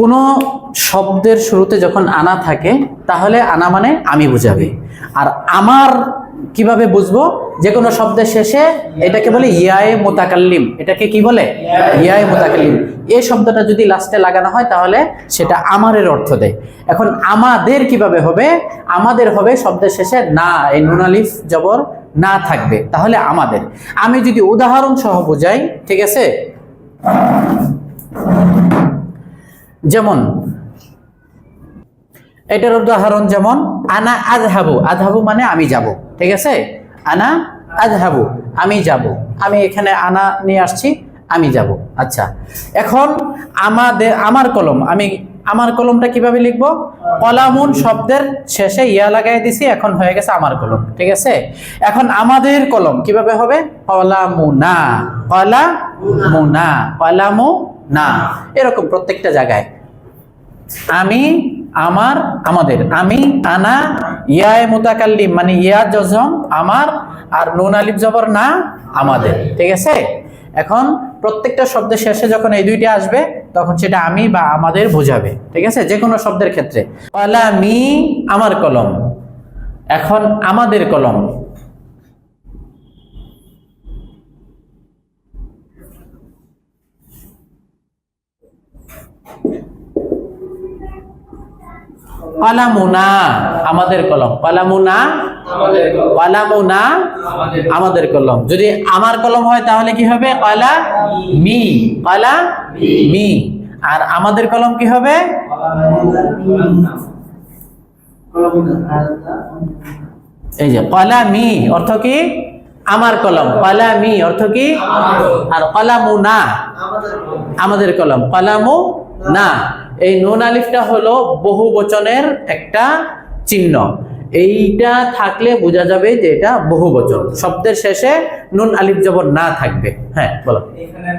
কোনো শব্দের শুরুতে যখন আনা থাকে, তাহলে আনা মানে আমি বুঝাবে। আর আমার কীভাবে বুঝব? যে কোনো শব্দের শেষে এটাকে বলে ইয়ায়ে মোতাকাল্লিম। এটাকে কি বলে? ইয়ায়ে মোতাকাল্লিম। এই শব্দটা যদি লাস্টে লাগানো হয়, তাহলে সেটা আমারের অর্থ দেয়। এখন আমাদের কীভাবে হবে? আমাদের হবে শব্দের শেষে না, এই নুনালিফ জবর না থাকবে। তাহলে আমাদের। আমি যদি উদাহরণ সহ বোঝাই, ঠিক আছে? যেমন, এটার উদাহরণ যেমন, আনা আজহাবু আজহাবু মানে আমি যাব, ঠিক আছে? আনা আজহাবু, আমি যাব, আমি এখানে আনা নিয়ে আসছি, আমি যাব আচ্ছা। এখন আমাদের আমার কলম, আমি আমার কলমটা কীভাবে লিখব? কলামুন শব্দের শেষে ইয়া লাগাই দিছি, এখন হয়ে গেছে আমার কলম, ঠিক আছে? এখন আমাদের কলম কীভাবে হবে? কলামুনা কলামুনা, কলামু না, এরকম প্রত্যেকটা জায়গায়। আমি, আমার, আমাদের। আমি, আনা, ইয়ায় মুতাকাল্লিম মানে ইয়া জজম আমার, আর নুন আলিফ জবর না, আমাদের। ঠিক আছে? এখন প্রত্যেকটা শব্দের শেষে যখন এই দুইটা আসবে, তখন সেটা আমি বা আমাদের বোঝাবে। ঠিক আছে? যে কোনো শব্দের ক্ষেত্রে। মি, আমার কলম। এখন আমাদের কলম। কলামুনা আমাদের কলম। কলামুনা কলম। কলামুনা আমাদের আমাদের কলম। যদি আমার কলম হয় তাহলে কি হবে? কলা মি কলা মি আর আমাদের কলম কি হবে? এই যে কলা মি অর্থ কি? আমার কলম। কলা মি অর্থ কি? আর কলামু। না আমাদের কলম। কলামু। না এই নুন আলিফটা হলো বহু বচনের একটা চিহ্ন। এইটা থাকলে বোঝা যাবে যে এটা বহু বচন শব্দের শেষে নুন আলিফ জবর না থাকবে হ্যাঁ বলো। মানে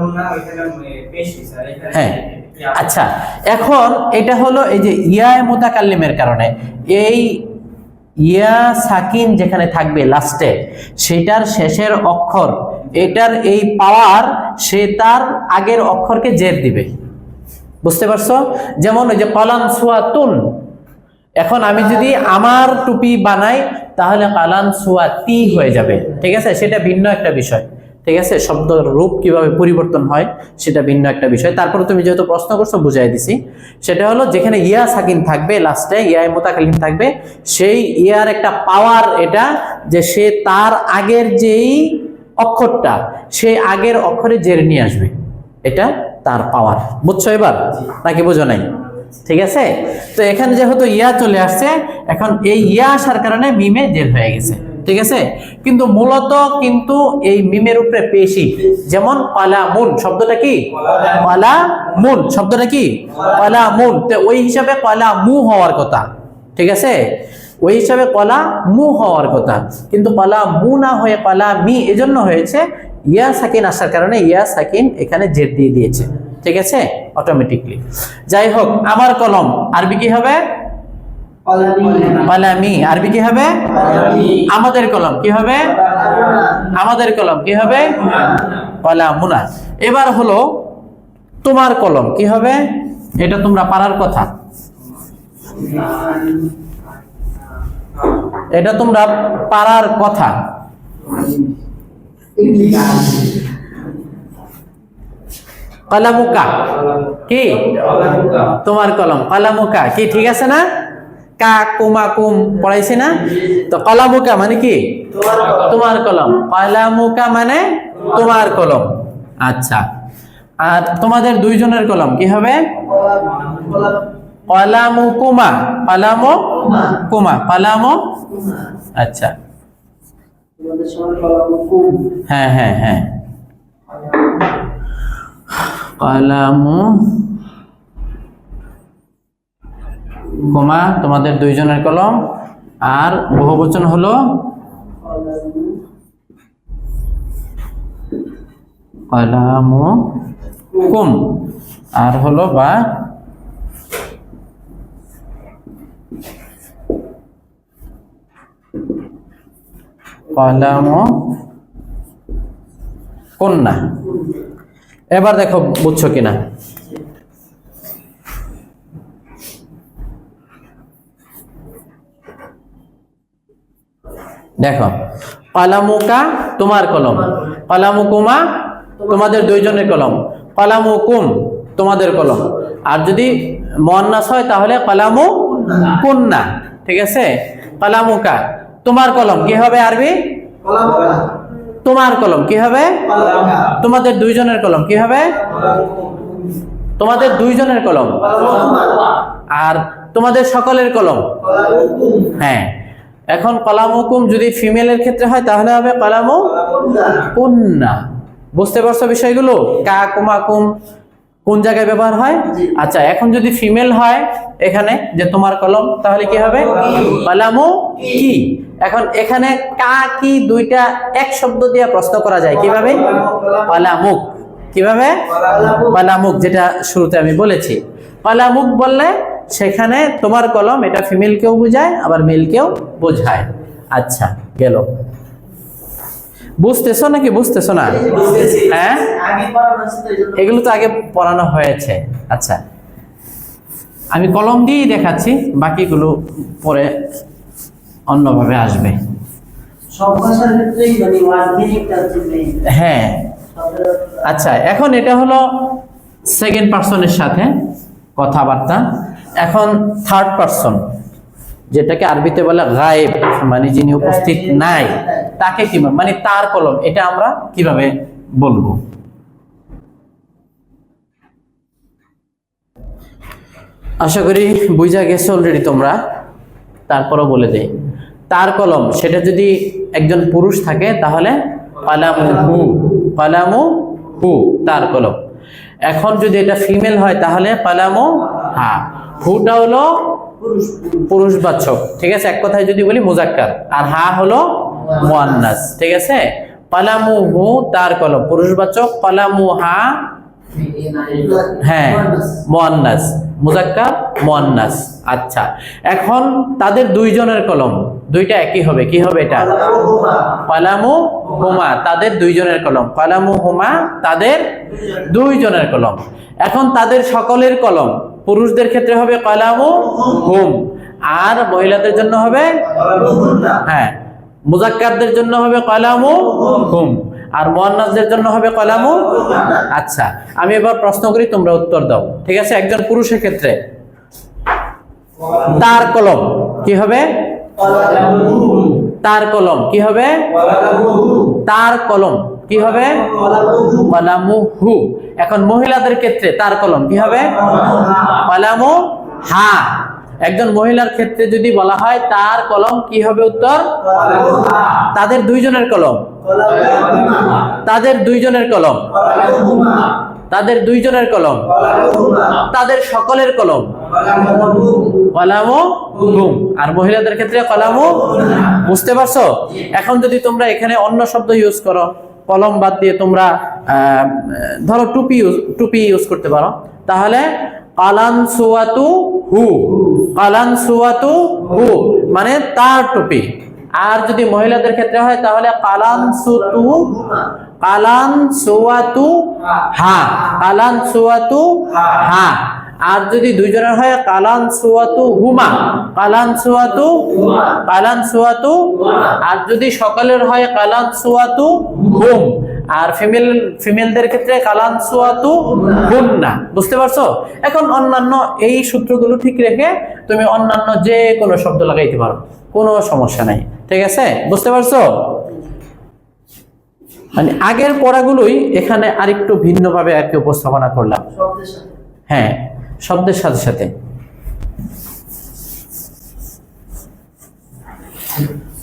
মানে হ্যাঁ আচ্ছা। এখন এটা হলো এই যে ইয়ায় মোতাকাল্লিমের কারণে। এই ইয়া সাকিন যেখানে থাকবে লাস্টে সেটার শেষের অক্ষর এটার এই পাওয়ার সে তার আগের অক্ষরকে জের দিবে। বুঝতে পারছ? যেমন ওই যে কলান সুয়াতুন এখন আমি যদি আমার টুপি বানাই, তাহলে কালান সুয়াতি হয়ে যাবে। ঠিক আছে? সেটা ভিন্ন একটা বিষয়। ঠিক আছে? শব্দ রূপ কীভাবে পরিবর্তন হয়, সেটা ভিন্ন একটা বিষয়। তারপরে তুমি যেহেতু প্রশ্ন করছ, বুঝাই দিছি। সেটা হলো, যেখানে ইয়া সাকিন থাকবে, লাস্টে ইয়ায় মোতাকালিম থাকবে, সেই ইয়ার একটা পাওয়ার এটা যে সে তার আগের যেই অক্ষরটা, সেই আগের অক্ষরে জেরে নিয়ে আসবে। এটা তার পাওয়ার বুঝছ এবার? নাকি বুঝো নাই? ঠিক আছে? তো এখানে যেহেতু ইয়া চলে আসছে, এখন এই ইয়া আসার কারণে মিমে জের হয়ে গেছে। ঠিক আছে? কিন্তু মূলত কিন্তু এই মিমের উপরে পেশি। যেমন কলামুন শব্দটা কি? কলামুন শব্দটা কি? কলামুন তো ওই হিসাবে কলামু হওয়ার কথা। ঠিক আছে? ওই হিসাবে কলা মু হওয়ার কথা। কিন্তু কলা মু না হয়ে কলা মি এজন্য হয়েছে ইয়া সাকিন আসার কারণে ইয়া সাকিন এখানে জের দিয়ে দিয়েছে। ঠিক আছে? অটোমেটিকলি যাই হোক, আমার কলম, আরবি কি হবে? কলামি আরবি কি হবে? আমাদের কলম কি হবে? আমাদের কলম কি হবে? কলামুনা এবার হলো, তোমার কলম কি হবে? এটা তোমরা পারার কথা। এটা তোমরা পারার কথা। কলামুকা। কি? তোমার কলম। কলামুকা। কি, ঠিক আছে না? কা, কুমা, কুম, পড়াইছে না? তো কলামুকা মানে কি? তোমার কলম। কলামুকা মানে তোমার কলম। আচ্ছা। আর তোমাদের দুইজনের কলম কি হবে? কলামু কুমা কলামু কুমা কলামু? আচ্ছা। হ্যাঁ হ্যাঁ হ্যাঁ। কলামু। কুমা তোমাদের দুইজনের কলম। আর বহুবচন হলো? কলামু। কুম। আর হলো বা কলাম কন্যা। এবার দেখো, বুঝছ কিনা? দেখো কলামুকা তোমার কলম কলামুকুমা তোমাদের দুইজনের কলম কলামুকুম তোমাদের কলম। আর যদি মন্নাস হয় তাহলে কলামু কন্যা ঠিক আছে? কলামুকা তোমার কলম কি হবে আরবি? তোমার কলম কি হবে? তোমাদের দুইজনের কলম কি হবে? তোমাদের দুইজনের কলম। আর তোমাদের সকলের কলম। হ্যাঁ। এখন কলামুকুম যদি ফিমেলের ক্ষেত্রে হয় তাহলে হবে কলামু কুন্না। বুঝতে পারছ বিষয়গুলো? কা কুমাকুম কোন জায়গায় ব্যবহার হয়? আচ্ছা এখন যদি ফিমেল হয় এখানে যে তোমার কলম তাহলে কি হবে? কলামু কি? এখন এখানে কা কি দুইটা এক শব্দ দিয়ে প্রশ্ন করা যায় কীভাবে? কলামুক কীভাবে? কলামুক যেটা শুরুতে আমি বলেছি। কলামুক বললে সেখানে তোমার কলম এটা ফিমেলকেও বোঝায় আবার মেলকেও বোঝায়। আচ্ছা গেল। বুঝতেছো নাকি বুঝতেছো না? হ্যাঁ? এগুলো তো আগে পড়ানো হয়েছে। আচ্ছা। আমি কলম দিয়েই দেখাচ্ছি বাকিগুলো পরে অন্যভাবে আসবে। মানে। হ্যাঁ। আচ্ছা এখন এটা হলো সেকেন্ড পার্সনের সাথে কথাবার্তা। এখন থার্ড পার্সন যেটাকে আরবিতে বলে গায়েব মানে যিনি উপস্থিত নাই, তাকে কি মানে তার কলম, এটা আমরা কীভাবে বলব? আশা করি বুঝা গেছো অলরেডি তোমরা, তারপরও বলে দেয় তার কলম, সেটা যদি একজন পুরুষ থাকে, তাহলে পালামু হু পালামু হু, তার কলম। এখন যদি এটা ফিমেল হয়, তাহলে পালামু হা। হুটা হলো পুরুষবাচক ঠিক আছে? এক কথায় যদি বলি মুজাক্কার। আর হা হলো মুয়ান্নাস। ঠিক আছে? পালামু হু তার কলম। পুরুষবাচক পালামু হা হ্যাঁ মুয়ান্নাস। মুজাক্কার মুয়ান্নাস। আচ্ছা। এখন তাদের দুইজনের কলম। দুইটা একই হবে। কি হবে এটা? পালামু হুমা তাদের দুইজনের কলম। পালামু হুমা তাদের দুইজনের কলম। এখন তাদের সকলের কলম। পুরুষদের ক্ষেত্রে হবে কলামু হুম। আর মহিলাদের জন্য হবে হ্যাঁ। মুজাক্কারদের জন্য হবে কলামু হুম। আর মুয়ান্নাসদের জন্য হবে কলামু আচ্ছা আমি এবার প্রশ্ন করি, তোমরা উত্তর দাও। ঠিক আছে? একজন পুরুষের ক্ষেত্রে তার কলম কি হবে? তার কলম কি হবে? তার কলম। কি হবে? কলামু হু এখন মহিলাদের ক্ষেত্রে তার কলম কি হবে? কলামু হা একজন মহিলার ক্ষেত্রে যদি বলা হয় তার কলম কি হবে উত্তর? তাদের দুইজনের কলম। তাদের দুইজনের কলম। তাদের দুইজনের কলম। তাদের সকলের কলম। কলামো হুম আর মহিলাদের ক্ষেত্রে কলামো বুঝতে পারছ? এখন যদি তোমরা এখানে অন্য শব্দ ইউজ করো। কলম বাদ দিয়ে তোমরা ধরো টুপি ইউজ টুপি ইউজ করতে পারো। তাহলে, কালান সুয়াতু হু। কালান সুয়াতু হু মানে তার টুপি। আর যদি মহিলাদের ক্ষেত্রে হয়, তাহলে কালান সুতু, কালান সুয়াতু হা। কালান সুয়াতু হা। আর যদি দুইজনের হয় কালান সুয়াতু হুমা কালান সুয়াতু কালান সুয়াতু আর যদি সকালের হয় কালান সুয়াতু হুম। আর ফিমেল ফিমেলদের ক্ষেত্রে কালান সুয়াতু হুন্না বুঝতে পারছ? এখন অন্যান্য এই সূত্রগুলো ঠিক রেখে তুমি অন্যান্য যে কোনো শব্দ লাগাইতে পারো। কোনো সমস্যা নাই। ঠিক আছে? বুঝতে পারছ? মানে আগের পড়াগুলোই এখানে আরেকটু ভিন্নভাবে আর কি উপস্থাপনা করলাম। হ্যাঁ। শব্দের সাথে সাথে।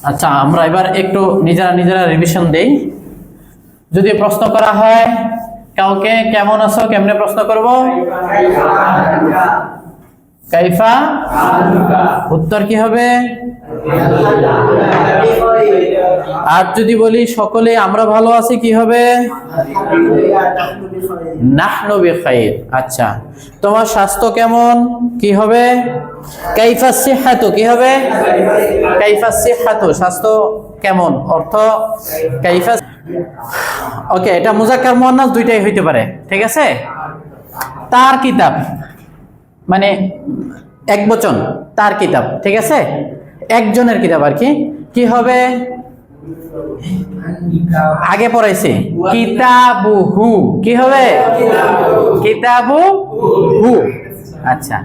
আচ্ছা আমরা এবার একটু নিজেরা নিজেরা রিভিশন দেই। যদি প্রশ্ন করা হয় কাউকে কেমন আছো কেমনে প্রশ্ন করব? কাইফা উত্তর কি হবে? আর যদি বলি সকলে, আমরা ভালো আছি, কি হবে? নাহনু বিখাইর। আচ্ছা তোমার স্বাস্থ্য কেমন? কি হবে? কাইফা সিহাতু, কি হবে? কাইফা সিহাতু, স্বাস্থ্য কেমন? অর্থ, কাইফা ওকে, এটা মুজাক্কার মুয়ান্নাস দুইটাই হইতে পারে, ঠিক আছে? তার কিতাব মানে এক বচন, তার কিতাব, ঠিক আছে? একজনের কিতাব আর কি? কি হবে? আগে পড়াইছে। কিতাবুহু। কি হবে? কিতাবু হু আচ্ছা।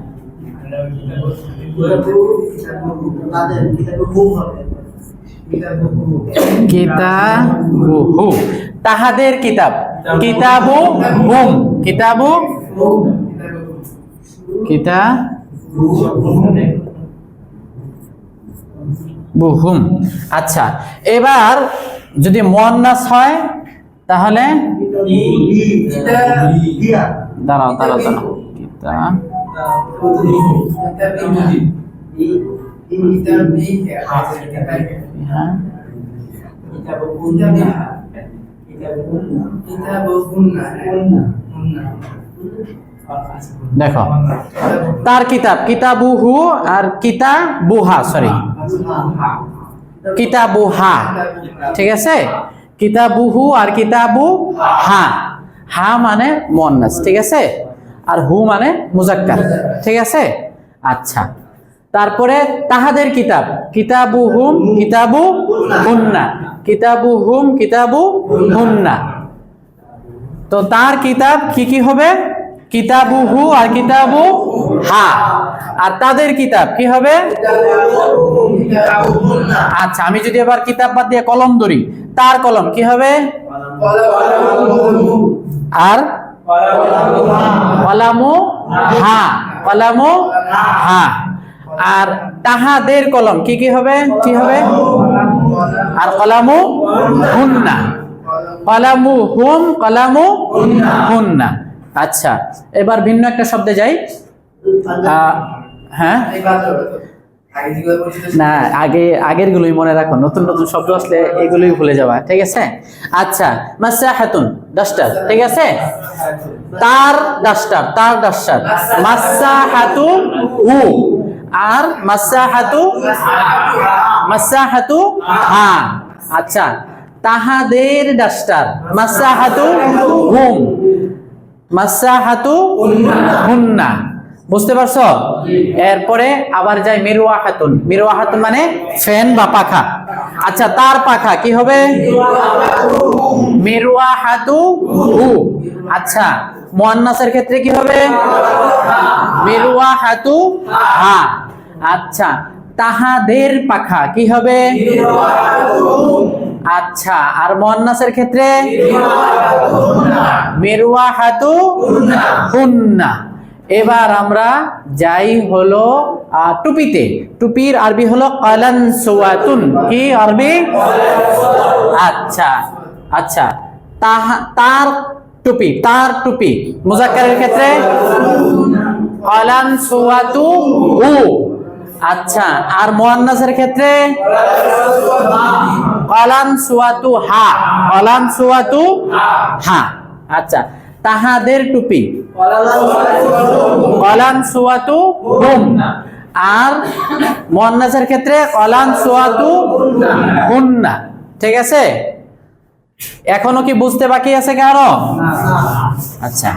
কিতাবে তাহাদের কিতাব। কিতাবু হুম কিতাবু কিতাব বুহুম। আচ্ছা এবার যদি মন্নাস হয়, তাহলে? দাঁড়াও দাঁড়াও দাঁড়াও। কিতাব দেখো, তার কিতাব, কিতাবুহু আর কিতাবুহা সরি কিতাবুহা ঠিক আছে? কিতাবুহু আর কিতাবু হা। হা মানে মন্নাস ঠিক আছে? আর হু মানে মুজাক্কার ঠিক আছে? আচ্ছা। তারপরে তাহাদের কিতাব, কিতাবু হুম, কিতাবু হুন্না। কিতাবু হুম, কিতাবু হুন্না। তো তার কিতাব কি কি হবে? কিতাবু হু আর কিতাবু হা। আর তাদের কিতাব কি হবে? আচ্ছা আমি যদি এবার কিতাব বাদ দিয়ে কলম ধরি, তার কলম কি হবে? আর? কলামু হা। কলামু হা। আর তাহাদের কলম কি কি হবে? কি হবে? আর কলামু হুন্না। কলামু হুম, কলামু হুন্না। আচ্ছা এবার ভিন্ন একটা শব্দে যাই। হ্যাঁ? না আগে আগের গুলোই মনে রাখো নতুন নতুন শব্দ আসলে এগুলোই ভুলে যাওয়া ঠিক আছে? আচ্ছা মাসা হাতুন ডাস্টার ঠিক আছে? তার ডাস্টার তার ডাস্টার। মাসা হাতু উ আর মাসা হাতু মাসা হাতু হা। আচ্ছা তাহাদের ডাস্টার মাসা হাতু হুম। মাসা হাতু হুন্না। বুঝতে পারছ? এরপরে আবার যাই মেরুয়া হাতুন মেরুয়া হাতুন মানে ফ্যান বা পাখা। আচ্ছা তার পাখা কি হবে? মেরুয়া হাতু হু। আচ্ছা মোয়ান্নাসের ক্ষেত্রে কি হবে? মেরুয়া হাতু হা। আচ্ছা তাহাদের পাখা কি হবে? আচ্ছা আর মোয়ান্নাসের ক্ষেত্রে? মেরুয়া হাতু হুন্না। এবার আমরা যাই হলো টুপিতে। টুপির আরবি হলো কালান সোয়াতুন কি আরবি? আচ্ছা আচ্ছা। তার টুপি তার টুপি। মুজাক্কারের ক্ষেত্রে? কালান সোয়াতু হু আচ্ছা আর মুয়ান্নাসের ক্ষেত্রে? কলান সুয়াতু হা। কলান সুয়াতু হা। আচ্ছা তাহাদের টুপি? কলান সুয়াতু হুম। আর মুয়ান্নাসের ক্ষেত্রে কলান সুয়াতু হুন্না। ঠিক আছে? এখনও কি বুঝতে বাকি আছে কারও আচ্ছা।